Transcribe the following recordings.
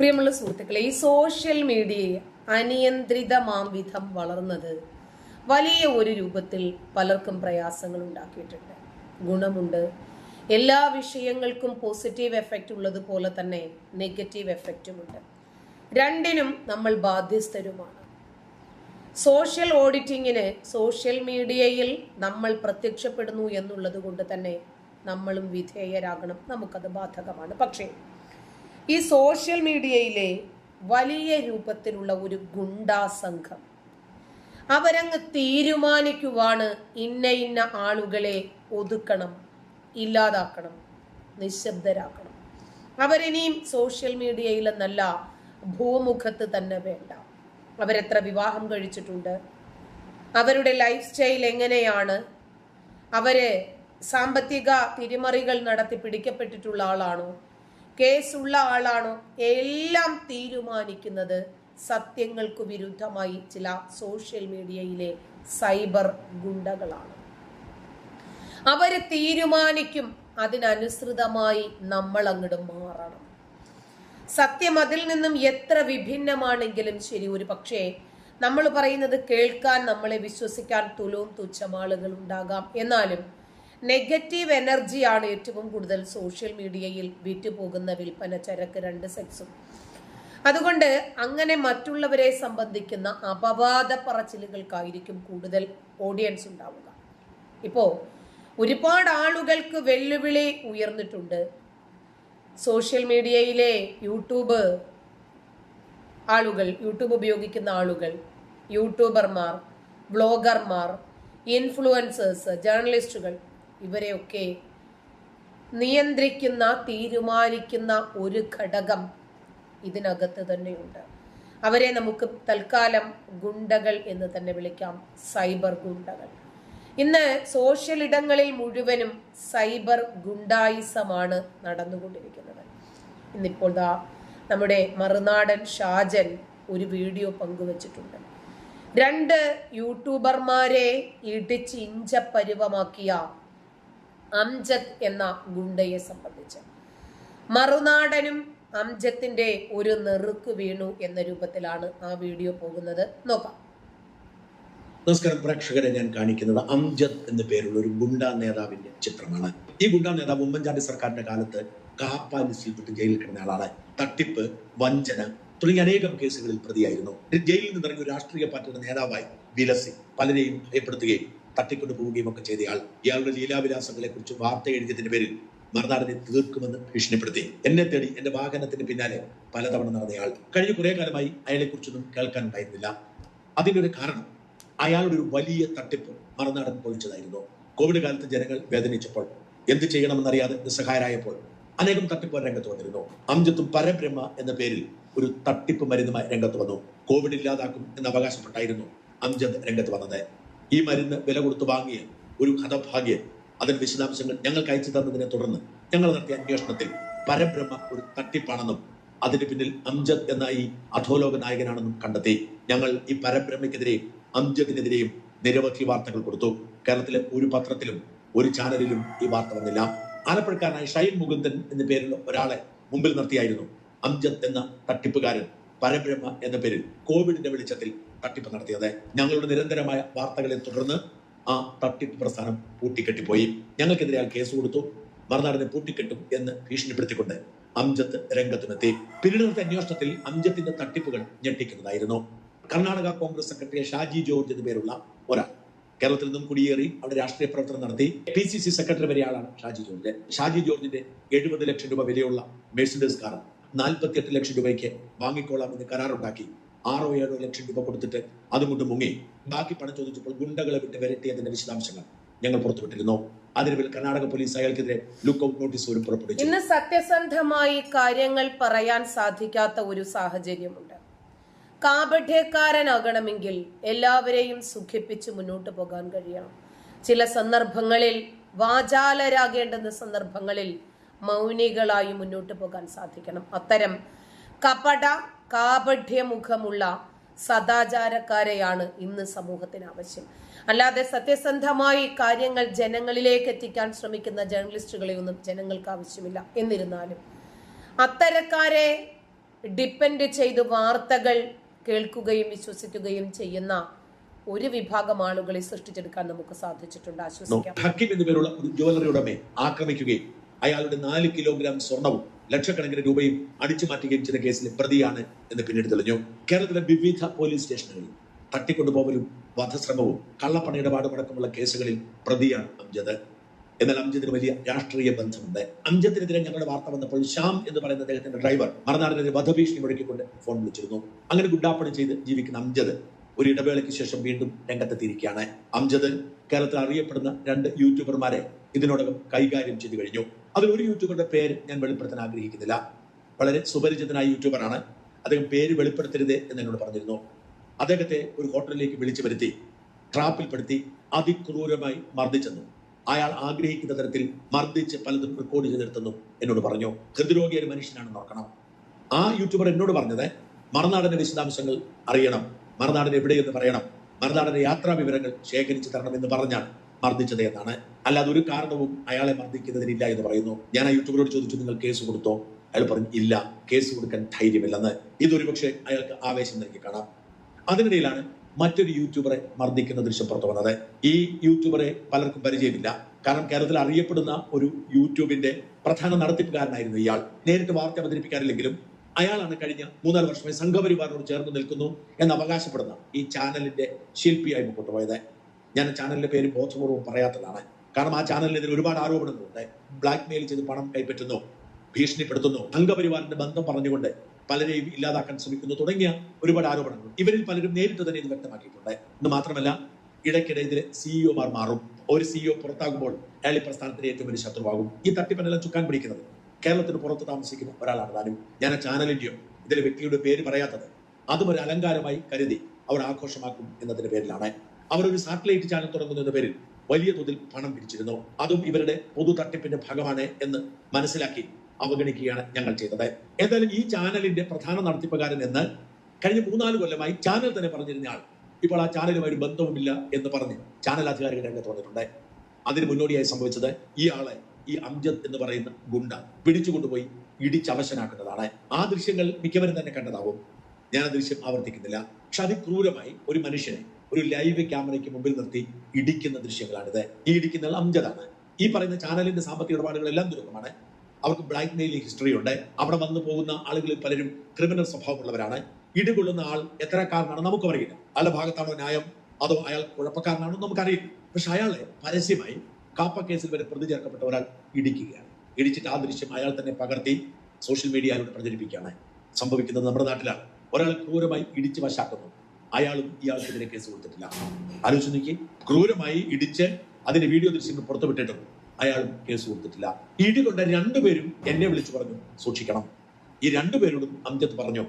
പ്രിയമുള്ള സുഹൃത്തുക്കളെ ഈ സോഷ്യൽ മീഡിയയെ അനിയന്ത്രിതമാം വിധം വളർന്നത് വലിയ ഒരു രൂപത്തിൽ പലർക്കും പ്രയാസങ്ങൾ ഉണ്ടാക്കിയിട്ടുണ്ട്. ഗുണമുണ്ട്. എല്ലാ വിഷയങ്ങൾക്കും പോസിറ്റീവ് എഫക്റ്റ് ഉള്ളതുപോലെ തന്നെ നെഗറ്റീവ് എഫക്റ്റും ഉണ്ട്. രണ്ടിനും നമ്മൾ ബാധ്യസ്ഥരുമാണ്. സോഷ്യൽ ഓഡിറ്റിങ്ങിന് സോഷ്യൽ മീഡിയയിൽ നമ്മൾ പ്രത്യക്ഷപ്പെടുന്നു എന്നുള്ളത് കൊണ്ട് തന്നെ നമ്മളും വിധേയരാകണം. നമുക്കത് ബാധകമാണ്. പക്ഷേ ഈ സോഷ്യൽ മീഡിയയിലെ വലിയ രൂപത്തിലുള്ള ഒരു ഗുണ്ടാ സംഘം അവരങ്ങ് തീരുമാനിക്കുവാണ് ഇന്ന ഇന്ന ആളുകളെ ഒതുക്കണം ഇല്ലാതാക്കണം നിശബ്ദരാക്കണം. അവരിനിയും സോഷ്യൽ മീഡിയയിലെന്നല്ല ഭൂമുഖത്ത് തന്നെ വേണ്ട. അവരെത്ര വിവാഹം കഴിച്ചിട്ടുണ്ട്? അവരുടെ ലൈഫ് സ്റ്റൈൽ എങ്ങനെയാണ്? അവർ സാമ്പത്തിക തിരിമറികൾ നടത്തി പിടിക്കപ്പെട്ടിട്ടുള്ള ആളാണോ? കേസുള്ള ആളാണോ? എല്ലാം തീരുമാനിക്കുന്നത് സത്യങ്ങൾക്ക് വിരുദ്ധമായി ചില സോഷ്യൽ മീഡിയയിലെ സൈബർ ഗുണ്ടകളാണ്. അവർ തീരുമാനിക്കും. അതിനനുസൃതമായി നമ്മൾ അങ്ങോട്ട് മാറണം. സത്യം അതിൽ നിന്നും എത്ര വിഭിന്നമാണെങ്കിലും ശരി ഒരു പക്ഷേ നമ്മൾ പറയുന്നത് കേൾക്കാൻ നമ്മളെ വിശ്വസിക്കാൻ തുലവും തുച്ഛമാളുകൾ ഉണ്ടാകാം. എന്നാലും നെഗറ്റീവ് എനർജിയാണ് ഏറ്റവും കൂടുതൽ സോഷ്യൽ മീഡിയയിൽ വിറ്റുപോകുന്ന വിൽപ്പന ചരക്ക് രണ്ട് സെക്സും. അതുകൊണ്ട് അങ്ങനെ മറ്റുള്ളവരെ സംബന്ധിക്കുന്ന അപവാദ പറച്ചിലുകൾക്കായിരിക്കും കൂടുതൽ ഓഡിയൻസ് ഉണ്ടാവുക. ഇപ്പോ ഒരുപാട് ആളുകൾക്ക് വെല്ലുവിളി ഉയർന്നിട്ടുണ്ട്. സോഷ്യൽ മീഡിയയിലെ യൂട്യൂബ് ആളുകൾ യൂട്യൂബ് ഉപയോഗിക്കുന്ന ആളുകൾ യൂട്യൂബർമാർ ബ്ലോഗർമാർ ഇൻഫ്ലുവൻസേഴ്സ് ജേർണലിസ്റ്റുകൾ ഇവരെയൊക്കെ നിയന്ത്രിക്കുന്ന തീരുമാനിക്കുന്ന ഒരു ഘടകം ഇതിനകത്ത് തന്നെയുണ്ട്. അവരെ നമുക്ക് തൽക്കാലം ഗുണ്ടകൾ എന്ന് തന്നെ വിളിക്കാം സൈബർ ഗുണ്ടകൾ. ഇന്ന് സോഷ്യൽ ഇടങ്ങളിൽ മുഴുവനും സൈബർ ഗുണ്ടായിസമാണ് നടന്നുകൊണ്ടിരിക്കുന്നത്. ഇന്നിപ്പോൾ ദാ നമ്മുടെ മറുനാടൻ ഷാജൻ ഒരു വീഡിയോ പങ്കുവച്ചിട്ടുണ്ട്. രണ്ട് യൂട്യൂബർമാരെ ഇടിച്ച് ഇഞ്ചപ്പരുവമാക്കിയ അംജദ് എന്ന ഗുണ്ടയെ സംബന്ധിച്ച്. മറുനാടനും അംജത്തിന്റെ ഒരു നെറുക്ക് വീണു എന്ന രൂപത്തിലാണ് ആ വീഡിയോ പോകുന്നത്. നോക്കാം. നമസ്കാരം. പ്രേക്ഷകരെ ഞാൻ കാണിക്കുന്നത് അംജദ് എന്ന പേരുള്ള ഒരു ഗുണ്ടാ നേതാവിന്റെ ചിത്രമാണ്. ഈ ഗുണ്ടാ നേതാവ് ഉമ്മൻചാണ്ടി സർക്കാരിന്റെ കാലത്ത് കാപ്പാലിസിൽപ്പെട്ട് ജയിലിൽ കിടന്ന ആളാണ്. തട്ടിപ്പ് വഞ്ചന തുടങ്ങിയ അനേകം കേസുകളിൽ പ്രതിയായിരുന്നു. ജയിലിൽ നിന്നിറങ്ങിയ രാഷ്ട്രീയ പാർട്ടിയുടെ നേതാവായി വിലസി പലരെയും ഭയപ്പെടുത്തുകയും തട്ടിക്കൊണ്ടു പോവുകയും ഒക്കെ ചെയ്തയാൾ ഇയാളുടെ ലീലാവിലാസങ്ങളെ കുറിച്ച് വാർത്ത എഴുതിയതിന്റെ പേരിൽ മറുനാടനെ തീർക്കുമെന്ന് ഭീഷണിപ്പെടുത്തി. എന്നെ തേടി എന്റെ വാഹനത്തിന് പിന്നാലെ പലതവണ നടന്നയാൾ കഴിഞ്ഞ കുറെ കാലമായി അയാളെ കുറിച്ചൊന്നും കേൾക്കാനുണ്ടായിരുന്നില്ല. അതിനൊരു കാരണം അയാളുടെ ഒരു വലിയ തട്ടിപ്പ് മറുനാടൻ പൊളിച്ചതായിരുന്നു. കോവിഡ് കാലത്ത് ജനങ്ങൾ വേദനിച്ചപ്പോൾ എന്ത് ചെയ്യണമെന്നറിയാതെ നിസ്സഹായരായപ്പോൾ അനേകം തട്ടിപ്പ് രംഗത്ത് വന്നിരുന്നു. അംജത്തും പരബ്രഹ്മ എന്ന പേരിൽ ഒരു തട്ടിപ്പ് മരുന്നുമായി രംഗത്ത് വന്നു. കോവിഡ് ഇല്ലാതാക്കും എന്ന് അവകാശപ്പെട്ടായിരുന്നു അംജദ് രംഗത്ത് വന്നത്. ഈ മരുന്ന് വില കൊടുത്ത് വാങ്ങിയ ഒരു ഹതഭാഗ്യൻ അതിന്റെ വിശദാംശങ്ങൾ ഞങ്ങൾക്ക് അയച്ചു തന്നതിനെ തുടർന്ന് ഞങ്ങൾ നടത്തിയ അന്വേഷണത്തിൽ പരബ്രഹ്മ ഒരു തട്ടിപ്പാണെന്നും അതിന് പിന്നിൽ അംജദ് എന്ന ഈ അധോലോക നായകനാണെന്നും കണ്ടെത്തി ഞങ്ങൾ ഈ പരബ്രഹ്മയ്ക്കെതിരെയും അംജദിനെതിരെയും നിരവധി വാർത്തകൾ കൊടുത്തു. കേരളത്തിലെ ഒരു പത്രത്തിലും ഒരു ചാനലിലും ഈ വാർത്ത വന്നില്ല. ആലപ്പുഴക്കാരനായ ഷൈൻ മുകുന്ദൻ എന്ന പേരുള്ള ഒരാളെ മുമ്പിൽ നിർത്തിയായിരുന്നു അംജദ് എന്ന തട്ടിപ്പുകാരൻ പരബ്രഹ്മ എന്ന പേരിൽ കോവിഡിന്റെ വെളിച്ചത്തിൽ തട്ടിപ്പ് നടത്തിയത്. ഞങ്ങളുടെ നിരന്തരമായ വാർത്തകളെ തുടർന്ന് ആ തട്ടിപ്പ് പ്രസ്ഥാനം പൂട്ടിക്കെട്ടിപ്പോയി. ഞങ്ങൾക്കെതിരെ ആ കേസ് കൊടുത്തു. മറുനാടിനെ പൂട്ടിക്കെട്ടും എന്ന് ഭീഷണിപ്പെടുത്തിക്കൊണ്ട് അംജത്ത് രംഗത്തുമെത്തി. പിന്നീട് അന്വേഷണത്തിൽ അംജത്തിന്റെ തട്ടിപ്പുകൾ ഞെട്ടിക്കുന്നതായിരുന്നു. കർണാടക കോൺഗ്രസ് സെക്രട്ടറി ഷാജി ജോർജ് എന്ന പേരുള്ള ഒരാൾ. കേരളത്തിൽ നിന്നും കുടിയേറി അവിടെ രാഷ്ട്രീയ പ്രവർത്തനം നടത്തി. പി സി സി സെക്രട്ടറി വരെയാളാണ് ഷാജി ജോർജ്. ഷാജി ജോർജിന്റെ എഴുപത് ലക്ഷം രൂപ വിലയുള്ള മെഴ്സിഡസ് കാർ നാൽപ്പത്തിയെട്ട് ലക്ഷം രൂപയ്ക്ക് വാങ്ങിക്കോളാം എന്ന് കരാറുണ്ടാക്കി. ആറോ ഏഴോ ലക്ഷം രൂപ കൊടുത്തിട്ട് അതുകൊണ്ട് മുങ്ങി. ബാക്കി പണം ചോദിച്ചപ്പോൾ ഗുണ്ടകളെ വിട്ട് വരട്ടിയതിന്റെ വിശദാംശങ്ങൾ ഞങ്ങൾ പുറത്തുവിട്ടിരുന്നു. അതിരവിൽ കർണാടക പോലീസ് അയാൾക്കെതിരെ ലുക്ക് ഔട്ട് നോട്ടീസ് പോലും പുറപ്പെടുവിച്ചു. ഇന്ന് സത്യസന്ധമായി കാര്യങ്ങൾ പറയാൻ സാധിക്കാത്ത ഒരു സാഹചര്യമുണ്ട്. കാപഠ്യക്കാരനാകണമെങ്കിൽ എല്ലാവരെയും സുഖിപ്പിച്ച് മുന്നോട്ട് പോകാൻ കഴിയണം. ചില സന്ദർഭങ്ങളിൽ വാചാലരാകേണ്ടുന്ന സന്ദർഭങ്ങളിൽ മൗനികളായി മുന്നോട്ട് പോകാൻ സാധിക്കണം. അത്തരം കപട കാപഠ്യമുഖമുള്ള സദാചാരക്കാരെയാണ് ഇന്ന് സമൂഹത്തിന് ആവശ്യം. അല്ലാതെ സത്യസന്ധമായി കാര്യങ്ങൾ ജനങ്ങളിലേക്ക് എത്തിക്കാൻ ശ്രമിക്കുന്ന ജേർണലിസ്റ്റുകളെ ഒന്നും ജനങ്ങൾക്ക് ആവശ്യമില്ല. എന്നിരുന്നാലും അത്തരക്കാരെ ഡിപ്പെൻഡ് ചെയ്ത് വാർത്തകൾ കേൾക്കുകയും വിശ്വസിക്കുകയും ചെയ്യുന്ന ഒരു വിഭാഗം ആളുകളെ സൃഷ്ടിച്ചെടുക്കാൻ നമുക്ക് സാധിച്ചിട്ടുണ്ട്. ആശ്വസിക്കാം. ഹക്കിം എന്നു പേരുള്ള ഒരു ജ്വല്ലറി ഉടമയെ ആക്രമിക്കുകയും അയാളുടെ നാല് കിലോഗ്രാം സ്വർണവും ലക്ഷക്കണക്കിന് രൂപയും അടിച്ചു മാറ്റുകയും ചെയ്ത കേസിൽ പ്രതിയാണ് എന്ന് പിന്നീട് തെളിഞ്ഞു. കേരളത്തിലെ വിവിധ പോലീസ് സ്റ്റേഷനുകളിൽ തട്ടിക്കൊണ്ടുപോകലും വധശ്രമവും കള്ളപ്പണ ഇടപാടുമടക്കമുള്ള കേസുകളിൽ പ്രതിയാണ് അംജദ്. എന്നാൽ അംജദിന് വലിയ രാഷ്ട്രീയ ബന്ധമുണ്ട്. അംജദിനെതിരെ ഞങ്ങളുടെ വാർത്ത വന്നപ്പോൾ ശ്യാം എന്ന് പറയുന്ന അദ്ദേഹത്തിന്റെ ഡ്രൈവർ മറുനാടിനെതിരെ വധഭീഷണി മുഴക്കിക്കൊണ്ട് ഫോൺ വിളിച്ചിരുന്നു. അങ്ങനെ ഗുഡാപ്പണി ചെയ്ത് ജീവിക്കുന്ന അംജദ് ഒരു ഇടവേളയ്ക്ക് ശേഷം വീണ്ടും രംഗത്തെത്തിയിരിക്കുകയാണ്. അംജദ് കേരളത്തിൽ അറിയപ്പെടുന്ന രണ്ട് യൂട്യൂബർമാരെ ഇതിനോടകം കൈകാര്യം ചെയ്തു കഴിഞ്ഞു. അതിൽ ഒരു യൂട്യൂബറുടെ പേര് ഞാൻ വെളിപ്പെടുത്താൻ ആഗ്രഹിക്കുന്നില്ല. വളരെ സുപരിചിതനായ യൂട്യൂബറാണ്. അദ്ദേഹം പേര് വെളിപ്പെടുത്തരുത് എന്ന് എന്നോട് പറഞ്ഞിരുന്നു. അദ്ദേഹത്തെ ഒരു ഹോട്ടലിലേക്ക് വിളിച്ചു വരുത്തി ട്രാപ്പിൽപ്പെടുത്തി അതിക്രൂരമായി മർദ്ദിച്ചെന്നു അയാൾ ആഗ്രഹിക്കുന്ന തരത്തിൽ മർദ്ദിച്ച് പലതും റെക്കോർഡ് ചെയ്തെടുത്തെന്നും എന്നോട് പറഞ്ഞു. ഹൃദ്രോഗി ഒരു മനുഷ്യനാണെന്ന് ഓർക്കണം. ആ യൂട്യൂബർ എന്നോട് പറഞ്ഞത് മറുനാടന്റെ വിശദാംശങ്ങൾ അറിയണം. മറുനാടൻ എവിടെയെന്ന് പറയണം. മറുനാടന്റെ യാത്രാ വിവരങ്ങൾ ശേഖരിച്ചു തരണം എന്ന് പറഞ്ഞാണ് മർദ്ദിച്ചത് എന്നാണ് അല്ലാതെ ഒരു കാരണവും അയാളെ മർദ്ദിക്കുന്നതിനില്ല എന്ന് പറയുന്നു. ഞാൻ ആ യൂട്യൂബറോട് ചോദിച്ചു നിങ്ങൾ കേസ് കൊടുത്തോ? അയാൾ പറഞ്ഞു ഇല്ല കേസ് കൊടുക്കാൻ ധൈര്യമില്ലെന്ന്. ഇതൊരു പക്ഷേ അയാൾക്ക് ആവേശം നൽകി കാണാം. അതിനിടയിലാണ് മറ്റൊരു യൂട്യൂബറെ മർദ്ദിക്കുന്ന ദൃശ്യം പുറത്തു വന്നത്. ഈ യൂട്യൂബറെ പലർക്കും പരിചയമില്ല. കാരണം കേരളത്തിൽ അറിയപ്പെടുന്ന ഒരു യൂട്യൂബിന്റെ പ്രധാന നടത്തിപ്പുകാരനായിരുന്നു ഇയാൾ. നേരിട്ട് വാർത്ത അവതരിപ്പിക്കാറില്ലെങ്കിലും അയാളാണ് കഴിഞ്ഞ മൂന്നാൽ വർഷമായി സംഘപരിവാറിനോട് ചേർന്ന് നിൽക്കുന്നു എന്ന് അവകാശപ്പെടുന്ന ഈ ചാനലിന്റെ ശില്പിയായി മുമ്പോട്ട് പോയത്. ഞാൻ ചാനലിന്റെ പേര് ബോധപൂർവം പറയാത്തതാണ്. കാരണം ആ ചാനലിൽ ഇതിൽ ഒരുപാട് ആരോപണങ്ങളുണ്ട്. ബ്ലാക്ക് മെയിൽ ചെയ്ത് പണം കൈപ്പറ്റുന്നു ഭീഷണിപ്പെടുത്തുന്നു അംഗപരിവാറിന്റെ ബന്ധം പറഞ്ഞുകൊണ്ട് പലരെയും ഇല്ലാതാക്കാൻ ശ്രമിക്കുന്നു തുടങ്ങിയ ഒരുപാട് ആരോപണങ്ങൾ ഇവരിൽ പലരും നേരിട്ട് തന്നെ ഇത് വ്യക്തമാക്കിയിട്ടുണ്ട്. എന്ന് മാത്രമല്ല ഇടയ്ക്കിടെ ഇതിലെ സിഇഒമാർ മാറും. ഒരു സിഇഒ പുറത്താകുമ്പോൾ അയാൾ ഈ പ്രസ്ഥാനത്തിന്റെ ഏറ്റവും വലിയ ശത്രുവാകും. ഈ തട്ടിപ്പനെല്ലാം ചുക്കാൻ പിടിക്കുന്നത് കേരളത്തിന് പുറത്ത് താമസിക്കുന്ന ഒരാളാണ് താനും. ഞാൻ ആ ചാനലിന്റെയോ ഇതിലെ വ്യക്തിയുടെ പേര് പറയാത്തത് അതും ഒരു അലങ്കാരമായി കരുതി അവർ ആഘോഷമാക്കും എന്നതിന്റെ പേരിലാണ്. അവർ ഒരു സാറ്റലൈറ്റ് ചാനൽ തുടങ്ങുന്നതിന്റെ പേരിൽ വലിയ തോതിൽ പണം പിരിച്ചിരുന്നു അതും ഇവരുടെ പൊതു തട്ടിപ്പിന്റെ ഭാഗമാണ് എന്ന് മനസ്സിലാക്കി അവഗണിക്കുകയാണ് ഞങ്ങൾ ചെയ്തത്. ഏതായാലും ഈ ചാനലിന്റെ പ്രധാന നടത്തിപ്പുകാരൻ എന്ന് കഴിഞ്ഞ മൂന്നാൽ കൊല്ലമായി ചാനൽ തന്നെ പറഞ്ഞിരുന്ന ആൾ ഇപ്പോൾ ആ ചാനലുമായി ഒരു ബന്ധവുമില്ല എന്ന് പറഞ്ഞ് ചാനൽ അധികാരികൾ രംഗത്ത് വന്നിട്ടുണ്ട് അതിന് മുന്നോടിയായി സംഭവിച്ചത് ഈ ആളെ ഈ അംജദ് എന്ന് പറയുന്ന ഗുണ്ട പിടിച്ചുകൊണ്ടുപോയി ഇടിച്ചവശനാക്കുന്നതാണ്. ആ ദൃശ്യങ്ങൾ മിക്കവരും തന്നെ കണ്ടതാവും. ഞാൻ ആ ദൃശ്യം ആവർത്തിക്കുന്നില്ല. പക്ഷെ അതിക്രൂരമായി ഒരു മനുഷ്യനെ ഒരു ലൈവ് ക്യാമറയ്ക്ക് മുമ്പിൽ നിർത്തി ഇടിക്കുന്ന ദൃശ്യങ്ങളാണിത്. ഈ ഇടിക്കുന്ന അംജദാണ്. ഈ പറയുന്ന ചാനലിന്റെ സാമ്പത്തിക ഇടപാടുകളെല്ലാം ദുരൂഹമാണ്. അവർക്ക് ബ്ലാക്ക് മെയിലിംഗ് ഹിസ്റ്ററി ഉണ്ട്. അവിടെ വന്നു പോകുന്ന ആളുകളിൽ പലരും ക്രിമിനൽ സ്വഭാവമുള്ളവരാണ്. ഇടികൊള്ളുന്ന ആൾ എത്രക്കാരനാണ് നമുക്ക് അറിയില്ല അയാളുടെ ഭാഗത്താണോ ന്യായം? അതോ അയാൾ കുഴപ്പക്കാരനാണോ നമുക്കറിയില്ല. പക്ഷെ അയാളെ പരസ്യമായി കാപ്പ കേസിൽ വരെ പ്രതി ചേർക്കപ്പെട്ട ഒരാൾ ഇടിക്കുകയാണ്. ഇടിച്ചിട്ട് ആ ദൃശ്യം അയാൾ തന്നെ പകർത്തി സോഷ്യൽ മീഡിയയിലൂടെ പ്രചരിപ്പിക്കുകയാണ്. സംഭവിക്കുന്നത് നമ്മുടെ നാട്ടിലാണ്. ഒരാൾ ക്രൂരമായി ഇടിച്ച് വശാക്കുന്നു. അയാളും ഇയാൾക്കെതിരെ കേസ് കൊടുത്തിട്ടില്ല. ആലോചിച്ച് നോക്കി ക്രൂരമായി ഇടിച്ച് അതിന്റെ വീഡിയോ ദൃശ്യങ്ങൾ പുറത്തുവിട്ടിട്ടുണ്ട് അയാളും കേസ് കൊടുത്തിട്ടില്ല. ഇടി കൊണ്ട രണ്ടുപേരും എന്നെ വിളിച്ചു പറഞ്ഞു സൂക്ഷിക്കണം. ഈ രണ്ടുപേരോടും അംജദ് പറഞ്ഞു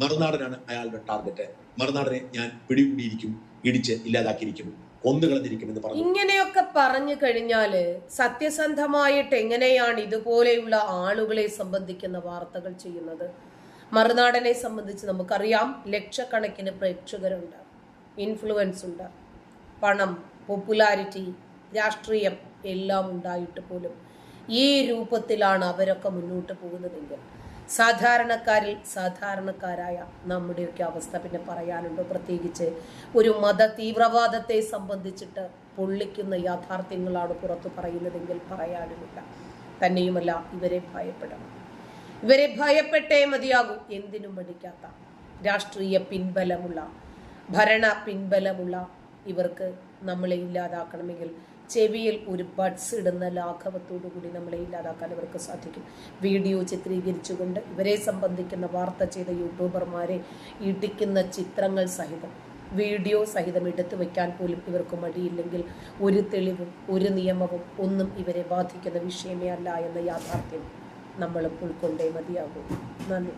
മറുനാടനാണ് അയാളുടെ ടാർഗറ്റ്. മറുനാടനെ ഞാൻ പിടികൂടിയിരിക്കും ഇടിച്ച് ഇല്ലാതാക്കിയിരിക്കും പറഞ്ഞു. ഇങ്ങനെയൊക്കെ പറഞ്ഞു കഴിഞ്ഞാൽ സത്യസന്ധമായിട്ട് എങ്ങനെയാണ് ഇതുപോലെയുള്ള ആളുകളെ സംബന്ധിക്കുന്ന വാർത്തകൾ ചെയ്യുന്നത്? മറുനാടനെ സംബന്ധിച്ച് നമുക്കറിയാം ലക്ഷക്കണക്കിന് പ്രേക്ഷകരുണ്ട്. ഇൻഫ്ലുവൻസ് ഉണ്ട്. പണം പോപ്പുലാരിറ്റി രാഷ്ട്രീയം എല്ലാം ഉണ്ടായിട്ട് പോലും ഈ രൂപത്തിലാണ് അവരൊക്കെ മുന്നോട്ട് പോകുന്നതെങ്കിൽ സാധാരണക്കാരിൽ സാധാരണക്കാരായ നമ്മുടെയൊക്കെ അവസ്ഥ പിന്നെ പറയാനുണ്ടോ? പ്രത്യേകിച്ച് ഒരു മത തീവ്രവാദത്തെ സംബന്ധിച്ചിട്ട് പൊള്ളിക്കുന്ന യാഥാർത്ഥ്യങ്ങളാണ് പുറത്തു പറയുന്നതെങ്കിൽ പറയാനുമില്ല. തന്നെയുമല്ല ഇവരെ ഭയപ്പെടണം. ഇവരെ ഭയപ്പെട്ടേ മതിയാകൂ. എന്തിനും മടിക്കാത്ത രാഷ്ട്രീയ പിൻബലമുള്ള ഭരണ പിൻബലമുള്ള ഇവർക്ക് നമ്മളെ ഇല്ലാതാക്കണമെങ്കിൽ ചെവിയിൽ ഒരു ബഡ്സ് ഇടുന്ന ലാഘവത്തോടു കൂടി നമ്മളെ ഇല്ലാതാക്കാൻ ഇവർക്ക് സാധിക്കും. വീഡിയോ ചിത്രീകരിച്ചുകൊണ്ട് ഇവരെ സംബന്ധിക്കുന്ന വാർത്ത ചെയ്ത യൂട്യൂബർമാരെ ഇടിക്കുന്ന ചിത്രങ്ങൾ സഹിതം വീഡിയോ സഹിതം എടുത്തു വയ്ക്കാൻ പോലും ഇവർക്ക് മടിയില്ലെങ്കിൽ ഒരു തെളിവും ഒരു നിയമവും ഒന്നും ഇവരെ ബാധിക്കുന്ന വിഷയമേ അല്ല എന്ന യാഥാർത്ഥ്യം. നമ്മളും ഉൾക്കൊണ്ടേ മതിയാകൂ നന്ദി